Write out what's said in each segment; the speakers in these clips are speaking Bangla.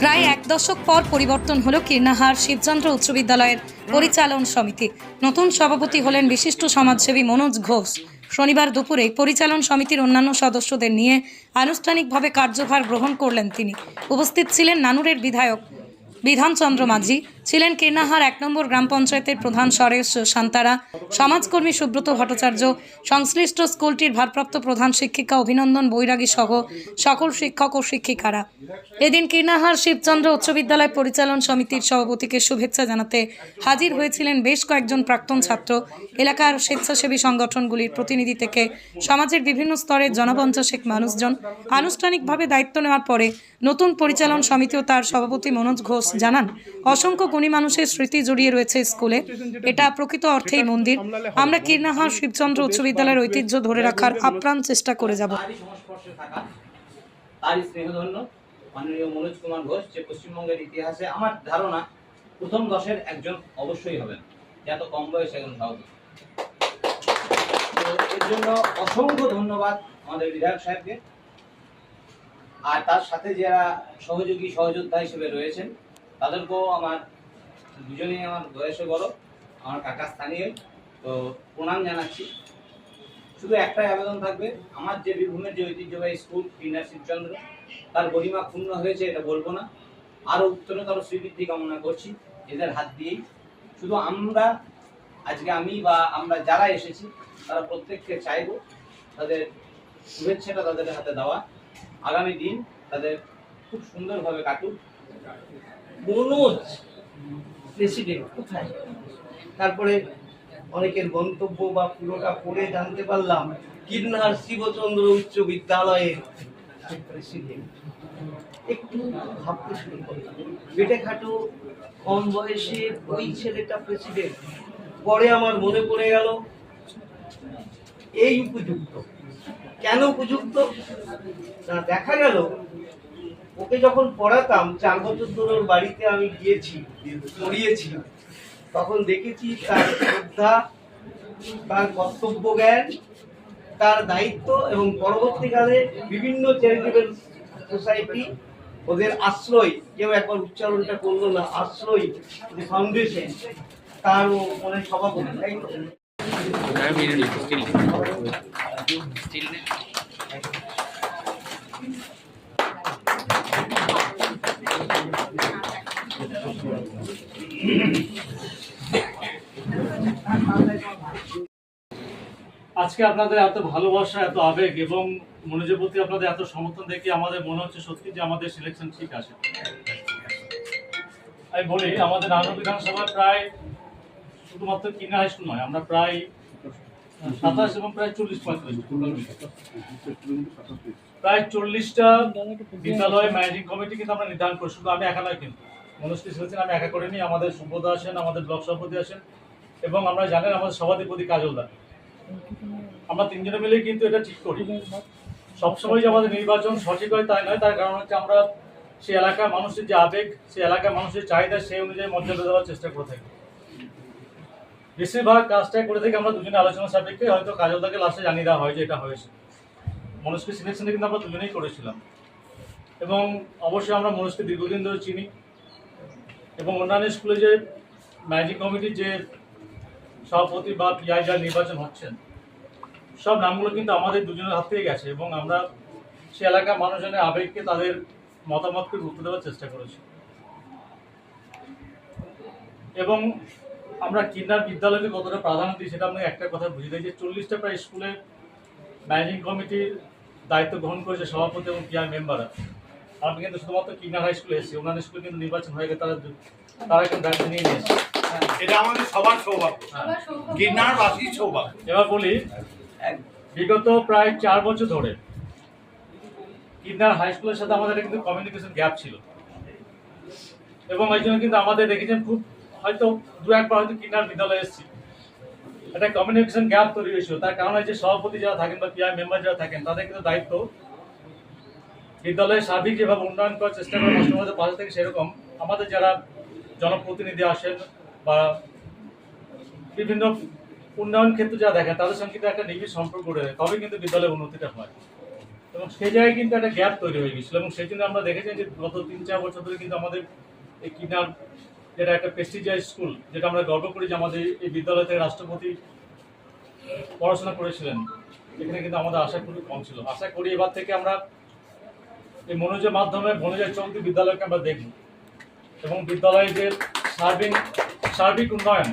প্রায় এক দশক পর পরিবর্তন হলো কীর্ণাহার শিবচন্দ্র উচ্চ বিদ্যালয়ের পরিচালন সমিতি। নতুন সভাপতি হলেন বিশিষ্ট সমাজসেবী মনোজ ঘোষ। শনিবার দুপুরে পরিচালন সমিতির অন্যান্য সদস্যদের নিয়ে আনুষ্ঠানিকভাবে কার্যভার গ্রহণ করলেন তিনি। উপস্থিত ছিলেন নানুরের বিধায়ক বিধানচন্দ্র মাঝি ছিলেন কীর্ণাহার এক নম্বর গ্রাম পঞ্চায়েতের প্রধান সরেশ সান্তারা। সমাজকর্মী সুব্রত ভট্টাচার্য, সংশ্লিষ্ট স্কুলটির ভারপ্রাপ্ত প্রধান শিক্ষিকা অভিনন্দন বৈরাগী সহ সকল শিক্ষক ও শিক্ষিকারা। এদিন কীর্ণাহার শিবচন্দ্র উচ্চ বিদ্যালয় পরিচালন সমিতির সভাপতিকে শুভেচ্ছা জানাতে হাজির হয়েছিলেন বেশ কয়েকজন প্রাক্তন ছাত্র। এলাকার স্বেচ্ছাসেবী সংগঠনগুলির প্রতিনিধি থেকে সমাজের বিভিন্ন স্তরের জনপঞ্চাশেক মানুষজন আনুষ্ঠানিকভাবে দায়িত্ব নেওয়ার পরে নতুন পরিচালন সমিতি ও তার সভাপতি মনোজ ঘোষ জানান, অসংখ্য গুণী মানুষের স্মৃতি জড়িয়ে রয়েছে স্কুলে। এটা প্রকৃত অর্থেই মন্দির। আমরা কীর্ণাহার শিবচন্দ্র উচ্চ বিদ্যালয়ের ঐতিহ্য ধরে রাখার আপ্রাণ চেষ্টা করে যাব। সংস্পর্শে স্নেহধন্য মাননীয় মনোজ কুমার ঘোষ যে পশ্চিমবঙ্গের ইতিহাসে আমার ধারণা প্রথম দশের একজন অবশ্যই হবেন এত কম বয়সে একজন সভাপতি এর জন্য অসংখ্য ধন্যবাদ আমাদের বিধায়ক সাহেবকে। আর তার সাথে যারা সহযোগী সহযোদ্ধা হিসেবে রয়েছেন, তাদেরকেও আমার দুজনেই আমার বয়সে বড়, আমার কাকা স্থানীয়, তো প্রণাম জানাচ্ছি। শুধু একটাই আবেদন থাকবে, আমার যে বীরভূমের যে ঐতিহ্যবাহী স্কুল কিন্ডার শিবচন্দ্র তার গরিমা ক্ষুণ্ণ হয়েছে, এটা বলব না। আরও উত্তরতর শ্রীবৃদ্ধি কামনা করছি, এদের হাত দিয়েই। শুধু আমরা, আজকে আমি বা আমরা যারা এসেছি, তারা প্রত্যেককে চাইব তাদের শুভেচ্ছাটা তাদের হাতে দেওয়া। আগামী দিন তাদের খুব সুন্দরভাবে কাটুক। মনোজ প্রেসিডেন্ট কোথায়? তারপরে অনেকের গন্তব্য বা পুরোটা পড়ে জানতে পারলাম কিন্নার শিবচন্দ্র উচ্চ বিদ্যালয়ের প্রেসিডেন্ট একটু ভাবতে শুরু করলাম। খাটো কম বয়সে ওই ছেলেটা প্রেসিডেন্ট পরে আমার মনে পড়ে গেল, এই উপযুক্ত। কেন উপযুক্ত? দেখা গেল ওকে যখন পড়াতাম, চার বছর ধরে ওর বাড়িতে আমি গিয়েছি, পড়িয়েছি তখন দেখেছি তার শ্রদ্ধা, তার কর্তব্য জ্ঞান, তার দায়িত্ব এবং পরবর্তীকালে বিভিন্ন চ্যারিটেবল সোসাইটি ওদের আশ্রয়, কেউ একবার উচ্চারণটা করল না, আশ্রয়, যে ফাউন্ডেশন তার মানে সভাপতি তাই তো? আজকে আপনাদের এত ভালোবাসা, এত আবেগ এবং মনোযোগের প্রতি আপনাদের এত সমর্থন দেখে আমাদের মনে হচ্ছে সত্যি যে আমাদের সিলেকশন ঠিক আছে। আমি বলি, আমাদের নানু বিধানসভায় প্রায় শুধুমাত্র কিনা হাই স্কুল নয়, আমরা প্রায় সাতাশ এবং প্রায় চল্লিশ, পঁয়তাল্লিশ প্রায় চল্লিশটা বিদ্যালয় ম্যানেজিং কমিটি কিন্তু আমরা নির্ধারণ করি শুধু আমি একা নয় কিন্তু। মনস্কি সিলেকশন আমি একা করিনি, আমাদের সুব্রতা আসেন, আমাদের ব্লক সভাপতি আসেন এবং আমরা জানেন আমাদের সভাধিপতি কাজলদা। আমরা তিনজনে মিলে কিন্তু এটা ঠিক করি। সবসময় যে আমাদের নির্বাচন সঠিক হয় তাই নয়, তার কারণ হচ্ছে আমরা সেই এলাকার মানুষের যে আবেগ সেই এলাকার মানুষের চাহিদা সেই অনুযায়ী মর্যাদা দেওয়ার চেষ্টা করে থাকি। বেশিরভাগ কাজটাই করে থাকি আমরা দুজনে আলোচনা সাপেক্ষে, হয়তো কাজলদাকে লাস্টে জানিয়ে দেওয়া হয় যে এটা হয়েছে। মনস্কি সিলেকশনে কিন্তু আমরা দুজনেই করেছিলাম। এবং অবশ্যই আমরা মনস্কে দীর্ঘদিন ধরে চিনি। এবং অন্যান্য স্কুলে যে ম্যাজিক কমিটির যে সভাপতি বা পিআই যার নির্বাচন হচ্ছেন, সব নামগুলো কিন্তু আমাদের দুজনের হাত থেকে গেছে এবং আমরা সে এলাকার মানুষজনের আবেগকে তাদের মতামতকে গুরুত্ব দেওয়ার চেষ্টা করেছি। এবং আমরা কিন্ডার বিদ্যালয়কে কতটা প্রাধান্য দিই সেটা আপনাকে একটা কথা বুঝিয়ে দিই যে চল্লিশটা প্রায় স্কুলে ম্যানেজিং কমিটির দায়িত্ব গ্রহণ করেছে সভাপতি এবং পিআই মেম্বাররা আমি কিন্তু শুধুমাত্র কিন্ডার হাই স্কুলে এসেছি। অন্যান্য স্কুলে কিন্তু নির্বাচন হয়ে গেছে তারা তারা কিন্তু দায়িত্ব নিয়ে নিয়েছে এটা আমাদের সবার সৌভাগ্য। গির্নার বাসীর সৌভাগ্য। এবার বলি বিগত প্রায় চার বছর ধরে কিন্নার হাই স্কুলের সাথে আমাদের কিন্তু কমিউনিকেশন গ্যাপ ছিল। এবং এই জন্য কিন্তু আমাদের দেখেছেন খুব হয়তো দু একবার হয়তো কিন্নার বিদ্যালয়ে এসেছি। একটা কমিউনিকেশন গ্যাপ তৈরি হয়েছিল। তার কারণ হচ্ছে সভাপতি যারা থাকেন বা পিআই মেম্বার যারা থাকেন তাদের কিন্তু দায়িত্ব বিদ্যালয়ের সার্বিক যেভাবে উন্নয়ন করার চেষ্টা করে মাস্টারমশাইদের পাশে থেকে সেরকম আমাদের যারা জনপ্রতিনিধি আসেন বা বিভিন্ন উন্নয়ন ক্ষেত্রে যা দেখেন তাদের সঙ্গে কিন্তু একটা নিবিড় সম্পর্ক দেয় তবে কিন্তু বিদ্যালয়ের উন্নতিটা হয়। এবং সেই জায়গায় কিন্তু একটা গ্যাপ তৈরি হয়ে গেছিল এবং সেই জন্য আমরা দেখেছি যে গত তিন চার বছর ধরে কিন্তু আমাদের এই কিনার যেটা একটা প্রেস্টিজিয়াস স্কুল যেটা আমরা গর্ব করি যে আমাদের এই বিদ্যালয় থেকে রাষ্ট্রপতি পড়াশোনা করেছিলেন এখানে কিন্তু আমাদের আশা খুবই কম ছিল। আশা করি এবার থেকে আমরা এই মনোজের মাধ্যমে মনোজের চলতি বিদ্যালয়কে আমরা দেখি এবং বিদ্যালয়ের যে সার্বিক সার্বিক উন্নয়ন,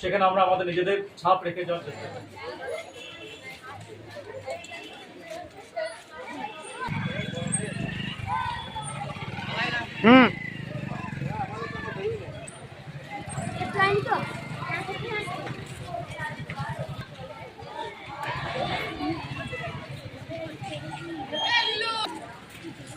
সেখানে আমরা আমাদের নিজেদের ছাপ রেখে যাওয়ার চেষ্টা করি